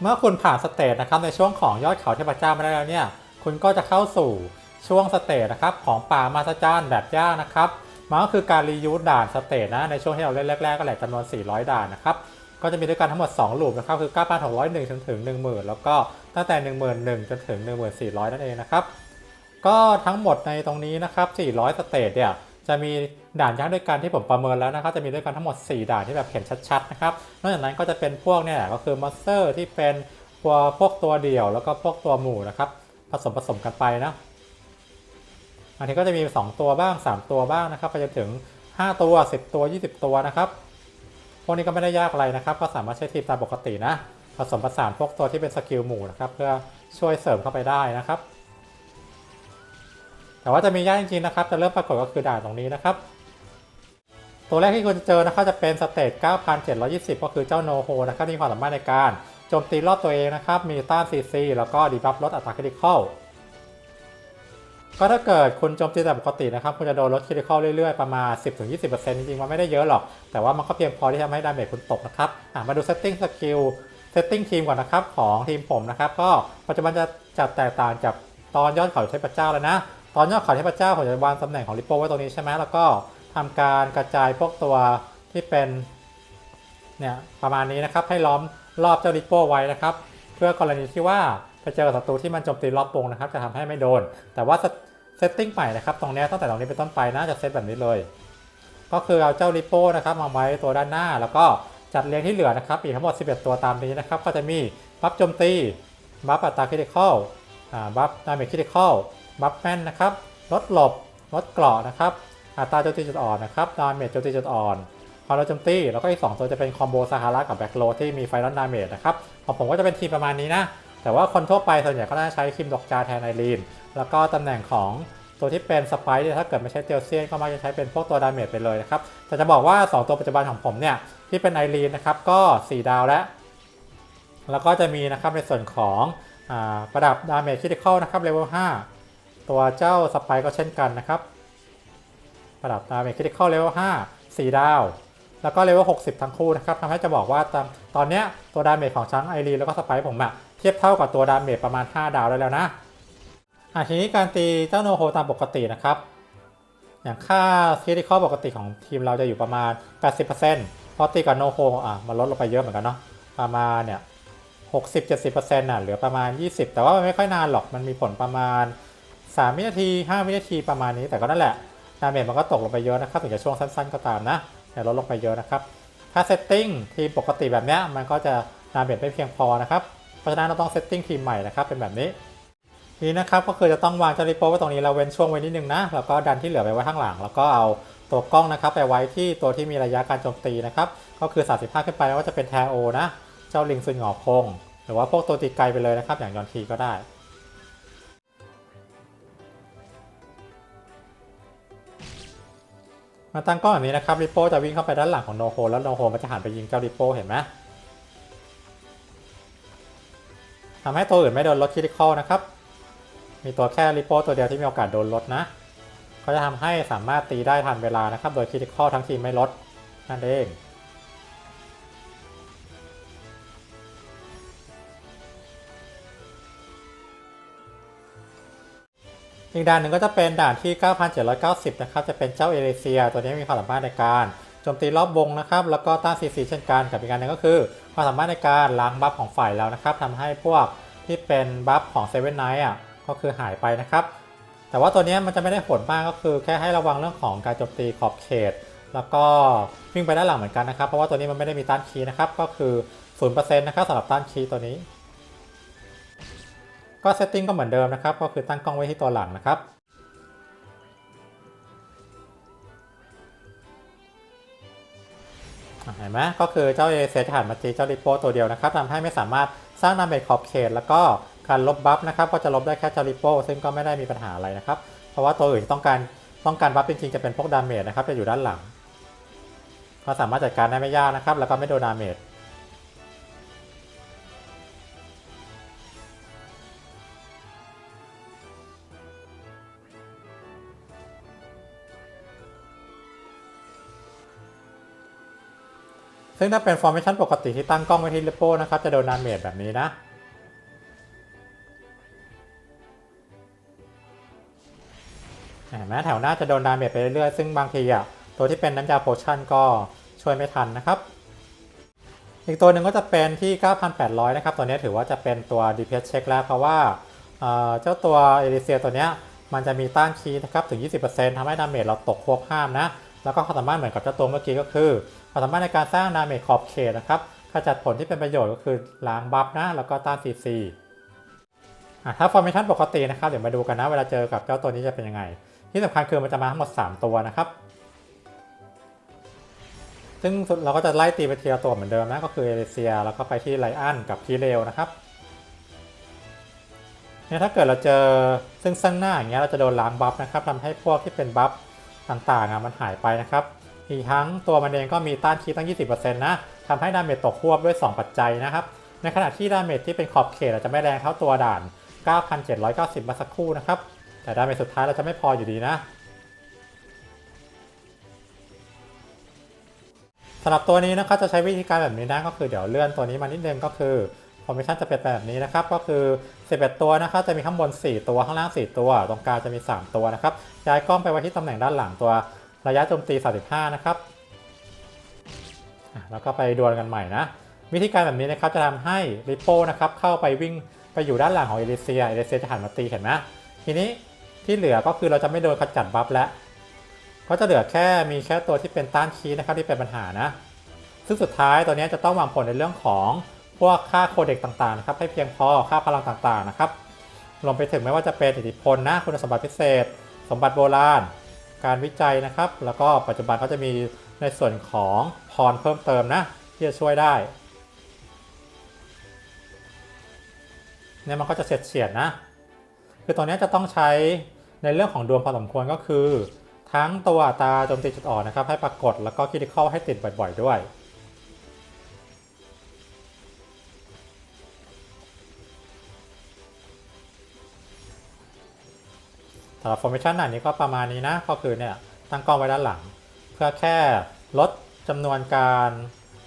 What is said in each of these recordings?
เมื่อคุณผ่านสเตจนะครับในช่วงของยอดเขาเทพเจ้ามาได้แล้วเนี่ยคุณก็จะเข้าสู่ช่วงสเตจนะครับของป่ามาสจารแบบยากนะครับมันก็คือการรียูสด่านสเตจนะในช่วงที่เราเล่นแรกๆก็แหละจำนวน 400 ด่านนะครับก็จะมีด้วยกันทั้งหมด2ลูปนะครับคือ 9,601ถึงถึง 10,000 แล้วก็ตั้งแต่ 11,000จนถึง 14,400 นั่นเองนะครับก็ทั้งหมดในตรงนี้นะครับ 400 สเตจเนี่ย จะมีด่านยากด้วยกันที่ผมประเมินแล้วนะครับ จะมีด้วยกันทั้งหมด 4 ด่านที่แบบเห็นชัดๆนะครับ นอกจากนั้นก็จะเป็นพวกเนี่ยก็คือมอนสเตอร์ที่เป็นตัวพวกตัวเดี่ยว แล้วก็พวกตัวหมู่นะครับ ผสมผสมกันไปนะอันนี้ก็จะมี 2 ตัวบ้าง 3 ตัวบ้างนะครับไปจนถึง 5 ตัว 10 ตัว 20 ตัวนะครับ พวกนี้ก็ไม่ได้ยากอะไรนะครับ ก็สามารถใช้ทีมตามปกตินะ ผสมผสานพวกตัวที่เป็นสกิลหมู่นะครับ เพื่อช่วยเสริมเข้าไปได้นะครับ แต่ว่าจะมียากจริงๆนะครับ จะเริ่มปรากฏก็คือด่านตรงนี้นะครับ ตัวแรกที่คุณจะเจอนะครับจะเป็นสเตจ 9,720 ก็คือเจ้าโนโฮนะครับมีความสามารถในการโจมตีรอบตัวเองนะครับ มีต้านซีซีแล้วก็ดีบัฟลดอัตราคริติคอลก็ถ้าเกิดคุณโจมตีแบบปกตินะครับ คุณจะโดนลดคริติคอลเรื่อยๆ ประมาณ 10-20%จริงๆ มันไม่ได้เยอะหรอก แต่ว่ามันก็เพียงพอที่ทำให้ดาเมจคุณตกนะครับมาดูเซตติ้งสกิลเซตติ้งทีมก่อนนะครับ ของทีมผมนะครับ ก็ปัจจุบันจะจัดแตกต่างจากตอนยอดเขาเทพเจ้าแล้วนะ ตอนยอดเขาเทพเจ้าผมจะวางตำแหน่งของริปโปไว้ตรงนี้ใช่ไหมแล้วก็ทำการกระจายพวกตัวที่เป็นเนี่ยประมาณนี้นะครับให้ล้อมรอบเจ้าริปโปไว้นะครับ เพื่อกรณีที่ว่าไปเจอศัตรูที่มันโจมตีรอบวงนะครับ จะทำให้ไม่โดน แต่ว่าเซตติ้งใหม่นะครับตรงนี้ตั้งแต่ตรงนี้เป็นต้นไปน่าจะเซตแบบนี้เลย ก็คือเอาเจ้าริปโปนะครับมาไว้ตัวด้านหน้า แล้วก็จัดเรียงที่เหลือนะครับอีกทั้งหมด 11 ตัวตามนี้นะครับ ก็จะมีบัฟโจมตีบัฟอัตราคริติคอลบัฟดาเมจคริติคอล บัฟแมนนะครับลดหลบลดเกราะนะครับ อัตราโจมตีจุดอ่อนนะครับดาเมจโจมตีจุดอ่อนความเร็วโจมตีแล้วก็อีก 2 ตัวจะเป็นคอมโบซาฮาระกับแบ็คโลที่มีไฟนอลดาเมจนะครับของผมก็จะเป็นทีมประมาณนี้นะ แต่ว่าคนทั่วไปส่วนใหญ่ก็น่าจะใช้คิมดอกจาแทนไอรีน แล้วก็ตำแหน่งของตัวที่เป็นสไปร์ถ้าเกิดไม่ใช่เตลเซียนก็มักจะใช้เป็นพวกตัวดาเมจไปเลยนะครับ แต่จะบอกว่า 2 ตัวปัจจุบันของผมเนี่ยที่เป็นไอรีนนะครับก็ 4 ดาวแล้ว แล้วก็จะมีนะครับในส่วนของอประดับดาเมจคิติคอลนะครับเลเวล5 ตัวเจ้าสไปก็เช่นกันนะครับ ระดับดาเมจคริติคอลเลเวล5 4 ดาว แล้วก็เลเวล60 ทั้งคู่นะครับทำให้จะบอกว่าตอนตอนนี้ตัวดาเมจของช้างไอรีแล้วก็สไปผมอะเทียบเท่ากับตัวดาเมจประมาณ 5 ดาวได้แล้วนะอะทีนี้การตีเจ้าโนโฮตามปกตินะครับ อย่างค่าคริติคอลปกติของทีมเราจะอยู่ประมาณ 80%พอตีกับโนโฮอะมันลดลงไปเยอะเหมือนกันเนาะประมาณเนี่ย60-70%น่ะเหลือประมาณ 20 แต่ว่ามันไม่ค่อยนานหรอกมันมีผลประมาณ 3วินาที5วินาทีประมาณนี้แต่ก็นั่นแหละดาเมจมันก็ตกลงไปเยอะนะครับถึงจะช่วงสั้นๆก็ตามนะแต่ลดลงไปเยอะนะครับ ถ้าเซตติ้งทีมปกติแบบนี้มันก็จะดาเมจไม่เพียงพอนะครับเพราะฉะนั้นเราต้องเซตติ้งทีมใหม่นะครับเป็นแบบนี้ทีนี้นะครับก็คือจะต้องวางเจาริโป้ไว้ตรงนี้แล้วเว้นช่วงไว้นิดนึงนะแล้วก็ดันที่เหลือไปไว้ข้างหลัง แล้วก็เอาตัวกล้องนะครับไปไว้ที่ตัวที่มีระยะการโจมตีนะครับก็คือ 35 ขึ้นไปแล้วก็จะเป็นแทโอนะ เจ้าลิงซุนหงอคง หรือว่าพวกตัวตีไกลไปเลยนะครับอย่างยอนทีก็ได้ มาตั้งกล้องแบบนี้นะครับริโป้จะวิ่งเข้าไปด้านหลังของโนโฮแล้วโนโฮมันจะหันไปยิงเจ้าริโป้เห็นไหมทำให้ตัวอื่นไม่โดนลดคริติคอลนะครับ มีตัวแค่ริโป้ตัวเดียวที่มีโอกาสโดนลดนะ ก็จะทำให้สามารถตีได้ทันเวลานะครับ โดยคริติคอลทั้งทีมไม่ลดนั่นเอง อีกด่านหนึ่งก็จะเป็นด่านที่ 9,790 นะครับ จะเป็นเจ้าเอเลเซีย ตัวนี้มีความสามารถในการโจมตีรอบวงนะครับ แล้วก็ต้านซีซีเช่นกัน กับอีกการหนึ่งก็คือ ความสามารถในการล้างบัฟของฝ่ายเรานะครับทำให้พวกที่เป็นบัฟของเซเว่นไนท์อะ ก็คือหายไปนะครับ แต่ว่าตัวนี้มันจะไม่ได้ผลมากก็คือแค่ให้ระวังเรื่องของการโจมตีขอบเขต แล้วก็วิ่งไปด้านหลังเหมือนกันนะครับ เพราะว่าตัวนี้มันไม่ได้มีต้านคีย์นะครับ ก็คือ 0%นะครับสำหรับต้านคีย์ตัวนี้ ก็เซตติ้งก็เหมือนเดิมนะครับ ก็คือตั้งกล้องไว้ที่ตัวหลังนะครับ เห็นไหมก็คือเจ้าเอเซจะหันมาตีเจ้าริโป้ตัวเดียวนะครับทำให้ไม่สามารถสร้างดาเมจขอบเขต แล้วก็การลบบัฟนะครับ ก็จะลบได้แค่เจ้าริโป้ซึ่งก็ไม่ได้มีปัญหาอะไรนะครับ เพราะว่าตัวอื่นที่ต้องการต้องการบัฟจริงๆจะเป็นพวกดาเมจนะครับจะอยู่ด้านหลังก็สามารถจัดการได้ไม่ยากนะครับ แล้วก็ไม่โดนดาเมจ ซึ่งถ้าเป็นฟอร์เมชันปกติที่ตั้งกล้องไว้ที่เลโป้นะครับ จะโดนดาเมจแบบนี้นะเห็นไหมแถวหน้าจะโดนดาเมจไปเรื่อยๆ ซึ่งบางทีอะตัวที่เป็นน้ำยาโพชั่นก็ช่วยไม่ทันนะครับ อีกตัวหนึ่งก็จะเป็นที่ 9,800 นะครับ ตัวนี้ถือว่าจะเป็นตัว DPS เช็คแล้วเพราะว่าเจ้าตัวเอลิเซียตัวนี้มันจะมีต้านคีย์นะครับถึง 20%ทำให้ดาเมจเราตกควบห้ามนะ แล้วก็ความสามารถเหมือนกับเจ้าตัวเมื่อกี้ก็คือความสามารถในการสร้างดาเมจขอบเขตนะครับขจัดผลที่เป็นประโยชน์ก็คือล้างบัฟนะแล้วก็ต้าน CC อะถ้าฟอร์เมชันปกตินะครับเดี๋ยวมาดูกันนะเวลาเจอกับเจ้าตัวนี้จะเป็นยังไง ที่สำคัญคือมันจะมาทั้งหมด 3 ตัวนะครับ ซึ่งเราก็จะไล่ตีไปทีละตัวเหมือนเดิมนะก็คือเอเรเซีย แล้วก็ไปที่ไลอันกับพีเรลนะครับเนี่ยถ้าเกิดเราเจอซึ่งซึ่งหน้าอย่างเงี้ยเราจะโดนล้างบัฟนะครับทำให้พวกที่เป็นบัฟ ต่างๆอะมันหายไปนะครับอีกทั้งตัวมันเองก็มีต้านคีตั้ง 20%นะทำให้ดาเมจตกควบด้วย 2 ปัจจัยนะครับ ในขณะที่ดาเมจที่เป็นขอบเขตอาจจะไม่แรงเท่าตัวด่าน 9,790 มาสักครู่นะครับ แต่ดาเมจสุดท้ายเราจะไม่พออยู่ดีนะสำหรับตัวนี้นะครับจะใช้วิธีการแบบนี้นะก็คือเดี๋ยวเลื่อนตัวนี้มานิดนึงก็คือ ฟอร์เมชันจะเป็นแบบนี้นะครับ ก็คือ 11 ตัวนะครับ จะมีข้างบน 4 ตัวข้างล่าง 4 ตัว ตรงกลางจะมี 3 ตัวนะครับ ย้ายกล้องไปไว้ที่ตำแหน่งด้านหลังตัวระยะโจมตี 35 นะครับ แล้วก็ไปดวลกันใหม่นะ วิธีการแบบนี้นะครับจะทำให้ริโป้นะครับเข้าไปวิ่งไปอยู่ด้านหลังของเอเลเซียเอเลเซียจะหันมาตีเห็นไหมทีนี้ที่เหลือก็คือเราจะไม่โดนขจัดบัฟแล้ว ก็จะเหลือแค่มีแค่ตัวที่เป็นต้านคีนะครับที่เป็นปัญหานะ ซึ่งสุดท้ายตัวนี้จะต้องวางผลในเรื่องของ พวกค่าโคเด็กต่างๆนะครับให้เพียงพอค่าพลังต่างๆนะครับรวมไปถึงไม่ว่าจะเป็นอิทธิพลนะคุณสมบัติพิเศษ สมบัติโบราณ การวิจัยนะครับ แล้วก็ปัจจุบันเขาจะมีในส่วนของพรเพิ่มเติมนะที่จะช่วยได้เนี่ยมันก็จะเฉียดเฉียดนะ คือตัวนี้จะต้องใช้ในเรื่องของดวงพอสมควรก็คือ ทั้งตัวตาโจมตีจุดอ่อนนะครับ ให้ปรากฏแล้วก็คิดเข้าให้ติดบ่อย ๆ ด้วย สำหรับ formation อันนี้ก็ประมาณนี้นะ ก็คือเนี่ยตั้งกล้องไว้ด้านหลัง เพื่อแค่ลดจำนวนการ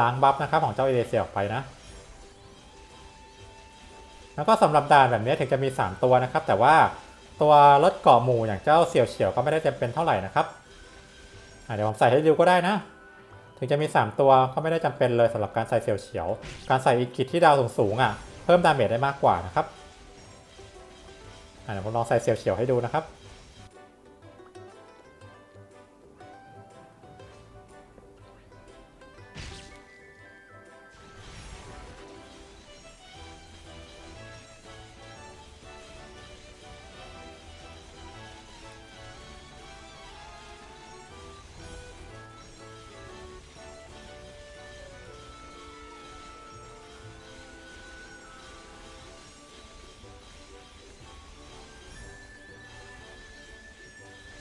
ล้างบัฟนะครับของเจ้าเอเดเซียออกไปนะ แล้วก็สำหรับด่านแบบนี้ถึงจะมี 3 ตัวนะครับ แต่ว่าตัวลดเกาะหมู่อย่างเจ้าเสี่ยวเฉียวก็ไม่ได้จำเป็นเท่าไหร่นะครับเดี๋ยวผมใส่ให้ดูก็ได้นะ ถึงจะมี 3 ตัวก็ไม่ได้จำเป็นเลยสำหรับการใส่เสี่ยวเฉียว การใส่อีกิทที่ดาวสูงๆอะเพิ่มดาเมจได้มากกว่านะครับเดี๋ยวผมลองใส่เสี่ยวเฉียวให้ดูนะครับ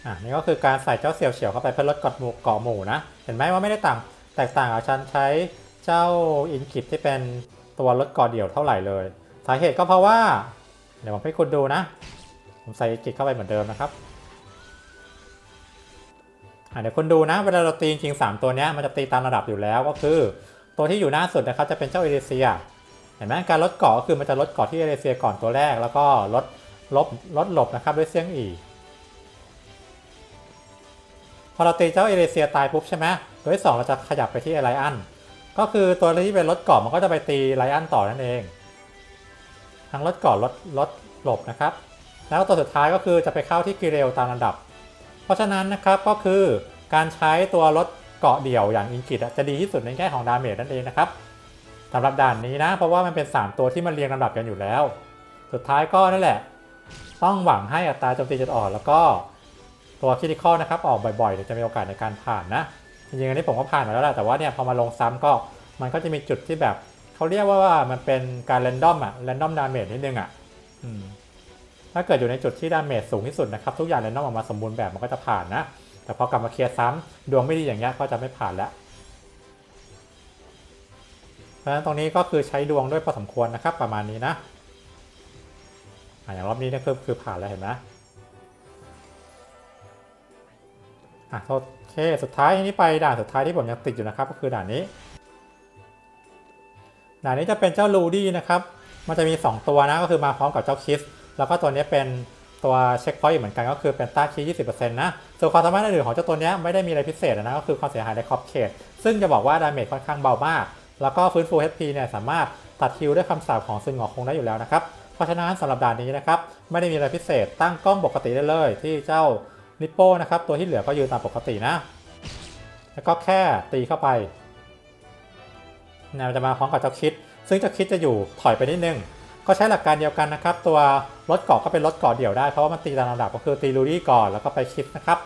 อะนี่ก็คือการใส่เจ้าเสี่ยวเฉียวเข้าไปเพื่อลดกดหมู่เกาะหมู่นะ เห็นไหมว่าไม่ได้ต่างแตกต่างกับฉันใช้เจ้าอินคิดที่เป็นตัวลดกาะเดี่ยวเท่าไหร่เลย สาเหตุก็เพราะว่า เดี๋ยวผมให้คุณดูนะ ผมใส่อินคิดเข้าไปเหมือนเดิมนะครับอะเดี๋ยวคุณดูนะเวลาเราตีจริงๆสามตัวนี้มันจะตีตามระดับอยู่แล้วก็คือ ตัวที่อยู่หน้าสุดนะครับจะเป็นเจ้าเอเดเซียเห็นไหมการลดเกาะก็คือมันจะลดเกาะที่เอเดเซียก่อนตัวแรก แล้วก็ลดลบลดหลบนะครับด้วยเสียงอี พอเราตีเจ้าเอเดเซียตายปุ๊บใช่ไหมตัวที่2เราจะขยับไปที่ไลอันก็คือตัวที่เป็นรถเกาะมันก็จะไปตีไลอันต่อนั่นเอง ทั้งรถเกาะรถรถหลบนะครับ แล้วตัวสุดท้ายก็คือจะไปเข้าที่กิเรลตามลำดับ เพราะฉะนั้นนะครับก็คือการใช้ตัวรถเกาะเดี่ยวอย่างอินกิตจะดีที่สุดในแง่ของดาเมจนั่นเองนะครับสำหรับด่านนี้นะ เพราะว่ามันเป็น 3 ตัวที่มันเรียงลำดับกันอยู่แล้ว สุดท้ายก็นั่นแหละ ต้องหวังให้อัตราโจมตีจุดอ่อนแล้วก็ ตัวคิดิคอลนะครับออกบ่อยๆเดี๋ยจะมีโอกาสในการผ่านนะ จริงๆอันนี้ผมก็ผ่านมาแล้วแหละแต่ว่าเนี่ยพอมาลงซ้ำก็มันก็จะมีจุดที่แบบเขาเรียกว่าว่ามันเป็นการเรนดอมอะเรนดอมดาเมจนิดนึงอะอถ้าเกิดอยู่ในจุดที่ดาเมจสูงที่สุดนะครับทุกอย่างเรนดอมออกมาสมบูรณ์แบบมันก็จะผ่านนะ แต่พอกลับมาเคลียร์ซ้ำดวงไม่ดีอย่างเงี้ยก็จะไม่ผ่านแล้วเพราะฉะนั้นตรงนี้ก็คือใช้ดวงด้วยพอสมควรนะครับ ประมาณนี้นะอะอย่างรอบนี้เนี่ยคือคือผ่านแล้วเห็นไหม อะโอเคสุดท้ายนี้ไปด่านสุดท้ายที่ผมยังติดอยู่นะครับ ก็คือด่านนี้ ด่านนี้จะเป็นเจ้าลูดี้นะครับ มันจะมี 2 ตัวนะก็คือมาพร้อมกับเจ้าคิส แล้วก็ตัวนี้เป็นตัวเช็คพอยต์เหมือนกันก็คือเป็นต้าคี20%นะ ส่วนความสามารถอื่นของเจ้าตัวนี้ไม่ได้มีอะไรพิเศษนะก็คือความเสียหายในขอบเขต ซึ่งจะบอกว่าดาเมจค่อนข้างเบามาก แล้วก็ฟื้นฟู HP เนี่ยสามารถตัดคิวด้วยคำสาปของซึงหงอคงได้อยู่แล้วนะครับ เพราะฉะนั้นสำหรับด่านนี้นะครับไม่ได้มีอะไรพิเศษตั้งกล้องปกติได้เลยที่เจ้า นิปโป้นะครับ ตัวที่เหลือก็ยืนตามปกตินะ แล้วก็แค่ตีเข้าไปเนี่ยมันจะมาพร้อมกับเจ้าคิด ซึ่งเจ้าคิดจะอยู่ถอยไปนิดนึง ก็ใช้หลักการเดียวกันนะครับ ตัวรถเกาะก็เป็นรถเกาะเดี่ยวได้ เพราะว่ามันตีตามลำดับก็คือตีลูดี้ก่อนแล้วก็ไปคิดนะครับ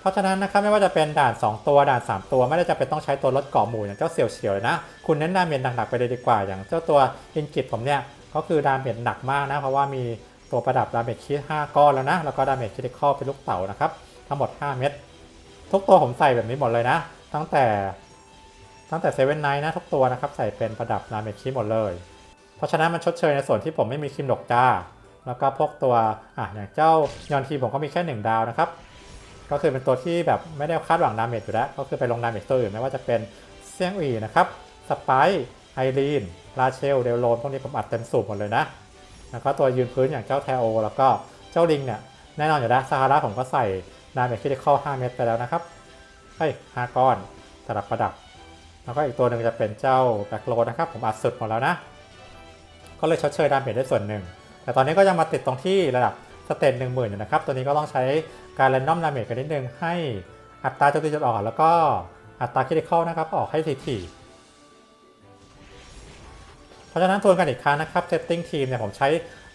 เพราะฉะนั้นนะครับไม่ว่าจะเป็นด่าน 2 ตัวด่าน 3 ตัวไม่ได้จะเป็นต้องใช้ตัวรถเกาะหมู่อย่างเจ้าเสี่ยวเฉียวเลยนะ คุณเน้นดาเมจหนักๆไปเลยดีกว่า อย่างเจ้าตัวอินกิตผมเนี่ยก็คือดาเมจหนักมากนะ เพราะว่ามี ตัวประดับดาเมจคิด5ก้อนแล้วนะ แล้วก็ดาเมจคิดข้อเป็นลูกเต๋านะครับ ทั้งหมด 5 เม็ด ทุกตัวผมใส่แบบนี้หมดเลยนะ ตั้งแต่ ตั้งแต่เซเว่นไนนะทุกตัวนะครับ ใส่เป็นประดับดาเมจคิดหมดเลย เพราะฉะนั้นมันชดเชยในส่วนที่ผมไม่มีคิมดกจ้า แล้วก็พวกตัว อะ อย่างเจ้ายอนทีผมก็มีแค่หนึ่งดาวนะครับ ก็คือเป็นตัวที่แบบไม่ได้คาดหวังดาเมจอยู่แล้ว ก็คือไปลงดาเมจตัวอื่นไม่ว่าจะเป็นเซียงอีนะครับ สไปไอรีน ราเชล เดลโลนพวกนี้ผมอัดเต็มสูบหมดเลยนะ แล้วก็ตัวยืนพื้นอย่างเจ้าแทโอ แล้วก็เจ้าลิงเนี่ยแน่นอนอยู่แล้วซาฮาระผมก็ใส่ดาเมจคิดเข้า5เม็ดไปแล้วนะครับเฮ้ย5ก้อนสำหรับประดับ แล้วก็อีกตัวหนึ่งจะเป็นเจ้าแบ็คโรนะครับ ผมอัดสุดหมดแล้วนะ ก็เลยชดเชยดาเมจได้ส่วนหนึ่ง แต่ตอนนี้ก็ยังมาติดตรงที่ระดับสเตนหนึ่งหมื่นอยู่นะครับ ตัวนี้ก็ต้องใช้การแรนดอมดาเมจกันนิดนึงให้อัตราโจมตีจุดอ่อนแล้วก็อัตราคิดเข้านะครับออกให้ถี่ๆ เพราะฉะนั้นทวนกันอีกครั้งนะครับเซตติ้งทีมเนี่ยผมใช้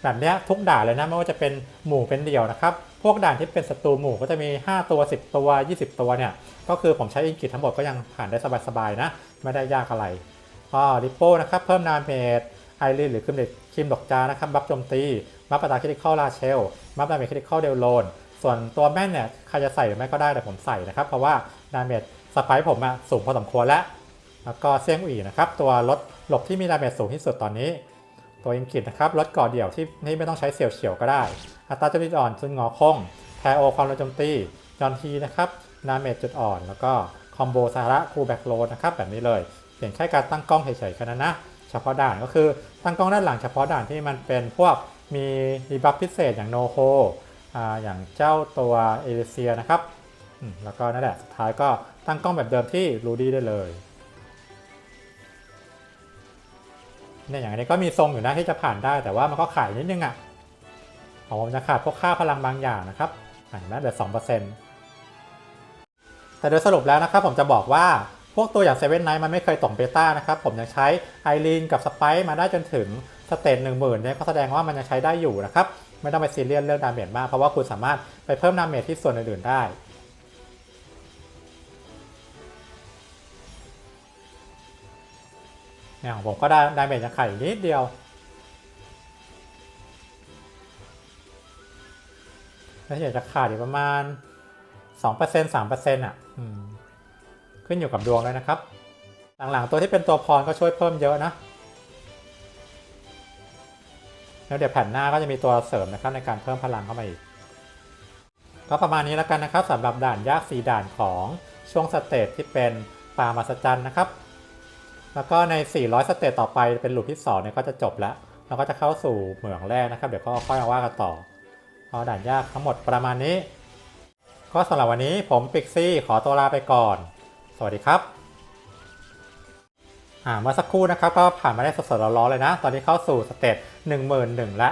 แบบนี้ทุกด่านเลยนะไม่ว่าจะเป็นหมู่เป็นเดี่ยวนะครับ พวกด่านที่เป็นศัตรูหมู่ก็จะมี 5 ตัว 10 ตัว 20 ตัวเนี่ย ก็คือผมใช้อินกิตทั้งหมดก็ยังผ่านได้สบายๆนะ ไม่ได้ยากอะไรก็ริปโป้นะครับ เพิ่มดาเมจไอรีนหรือคิมเด็กคิมดอกจานะครับ บัฟโจมตีบัฟอัตาคิดเข้าราเชลบัฟดาเมจคิดเข้าเดลโลนส่วนตัวแม่นเนี่ยใครจะใส่หรือไม่ก็ได้แต่ผมใส่นะครับ เพราะว่าดาเมจสไปร์ผมอะสูงพอสมควรแล้ว แล้วก็เซียงอีนะครับ ตัวรถหลบที่มีดาเมจสูงที่สุดตอนนี้ ตัวอินกิตนะครับรถก่อเดี่ยวที่นี่ไม่ต้องใช้เสี่ยวเฉียวก็ได้ อัตราจมตีอ่อนซึ่งงอคงแทโอความเร็วโจมตีจอนทีนะครับดาเมจจุดอ่อน แล้วก็คอมโบซาระคูแบ็กโลนะครับแบบนี้เลยเปลี่ยนแค่การตั้งกล้องเฉยๆแค่นั้นนะเฉพาะด่านก็คือตั้งกล้องด้านหลังเฉพาะด่านที่มันเป็นพวกมีดีบัฟพิเศษอย่างโนโฮอย่างเจ้าตัวเอเเซียนะครับแล้วก็นั่นแหละสุดท้ายก็ตั้งกล้องแบบเดิมที่รูดี้ได้เลย เนี่ยอย่างนี้ก็มีทรงอยู่นะที่จะผ่านได้ แต่ว่ามันก็ขายนิดนึงอะ่ะของผมจะขาดพวกค่าพลังบางอย่างนะครับเห็นไหมเหลือสองเปอร์เซ็นต์แต่โดยสรุปแล้วนะครับผมจะบอกว่าพวกตัวอย่างเซเว่นไนท์มันไม่เคยตกเบต้านะครับ ผมยังใช้ไอรีนกับสไปซ์มาได้จนถึงสเตจหนึ่งหมื่นเนี่ยก็แสดงว่ามันยังใช้ได้อยู่นะครับ ไม่ต้องไปซีเรียสเรื่องดาเมจมาก เพราะว่าคุณสามารถไปเพิ่มดาเมจที่ส่วนอื่นๆได้ เนี่ยของผมก็ได้ดาเมจยังขาดอีกนิดเดียว แล้วอยากจะขาดอีกประมาณ 2% 3%อะอืมขึ้นอยู่กับดวงเลยนะครับ หลังๆตัวที่เป็นตัวพรก็ช่วยเพิ่มเยอะนะ แล้วเดี๋ยวแผ่นหน้าก็จะมีตัวเสริมนะครับในการเพิ่มพลังเข้ามาอีก ก็ประมาณนี้แล้วกันนะครับสำหรับด่านยาก 4 ด่านของช่วงสเตจที่เป็นปามาสจันนะครับ แล้วก็ใน 400 สเตจต่อไปเป็นลูปที่2เนี่ยก็จะจบแล้วเราก็จะเข้าสู่เหมืองแรกนะครับ เดี๋ยวก็ค่อยมาว่ากันต่อเพราด่านยากทั้งหมดประมาณนี้ ก็สำหรับวันนี้ผมปิกซี่ขอตัวลาไปก่อน สวัสดีครับอ่าเมื่อสักครู่นะครับก็ผ่านมาได้สดๆร้อนๆเลยนะ ตอนนี้เข้าสู่สเตจ1 1 0 0 0 และ